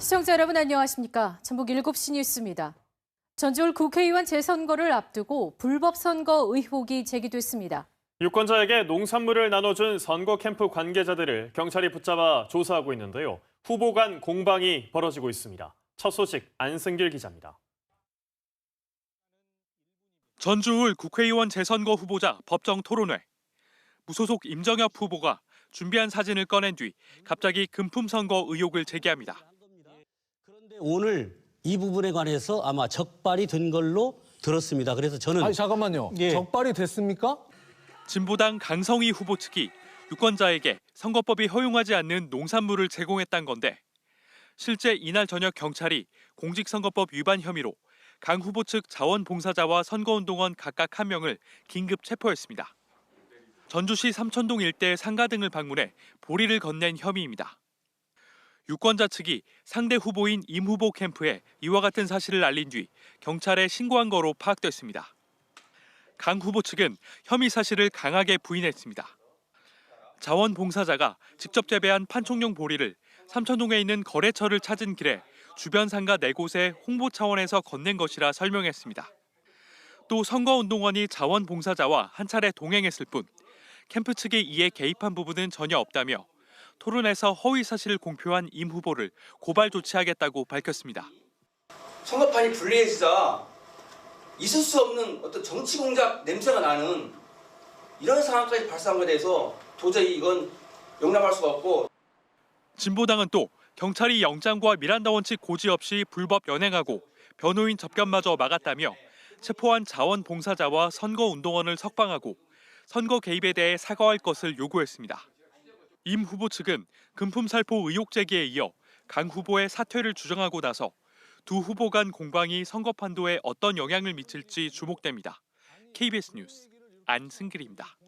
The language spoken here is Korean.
시청자 여러분 안녕하십니까? 전북 7시 뉴스입니다. 전주울 국회의원 재선거를 앞두고 불법 선거 의혹이 제기됐습니다. 유권자에게 농산물을 나눠준 선거 캠프 관계자들을 경찰이 붙잡아 조사하고 있는데요. 후보 간 공방이 벌어지고 있습니다. 첫 소식 안승길 기자입니다. 전주울 국회의원 재선거 후보자 법정 토론회. 무소속 임정엽 후보가 준비한 사진을 꺼낸 뒤 갑자기 금품 선거 의혹을 제기합니다. 오늘 이 부분에 관해서 아마 적발이 된 걸로 들었습니다. 그래서 저는 아니 잠깐만요. 예. 적발이 됐습니까? 진보당 강성희 후보 측이 유권자에게 선거법이 허용하지 않는 농산물을 제공했단 건데 실제 이날 저녁 경찰이 공직선거법 위반 혐의로 강 후보 측 자원봉사자와 선거운동원 각각 한 명을 긴급 체포했습니다. 전주시 삼천동 일대 상가 등을 방문해 보리를 건넨 혐의입니다. 유권자 측이 상대 후보인 임 후보 캠프에 이와 같은 사실을 알린 뒤 경찰에 신고한 거로 파악됐습니다. 강 후보 측은 혐의 사실을 강하게 부인했습니다. 자원봉사자가 직접 재배한 판촉용 보리를 삼천동에 있는 거래처를 찾은 길에 주변 상가 네 곳에 홍보 차원에서 건넨 것이라 설명했습니다. 또 선거운동원이 자원봉사자와 한 차례 동행했을 뿐 캠프 측이 이에 개입한 부분은 전혀 없다며 토론에서 허위 사실을 공표한 임 후보를 고발 조치하겠다고 밝혔습니다. 선거판이 불리해지자 있을 수 없는 어떤 정치 공작 냄새가 나는 이런 상황까지 발생한 것에 대해서 도저히 이건 용납할 수가 없고 진보당은 또 경찰이 영장과 미란다 원칙 고지 없이 불법 연행하고 변호인 접견마저 막았다며 체포한 자원봉사자와 선거운동원을 석방하고 선거 개입에 대해 사과할 것을 요구했습니다. 임 후보 측은 금품 살포 의혹 제기에 이어 강 후보의 사퇴를 주장하고 나서 두 후보 간 공방이 선거 판도에 어떤 영향을 미칠지 주목됩니다. KBS 뉴스 안승길입니다.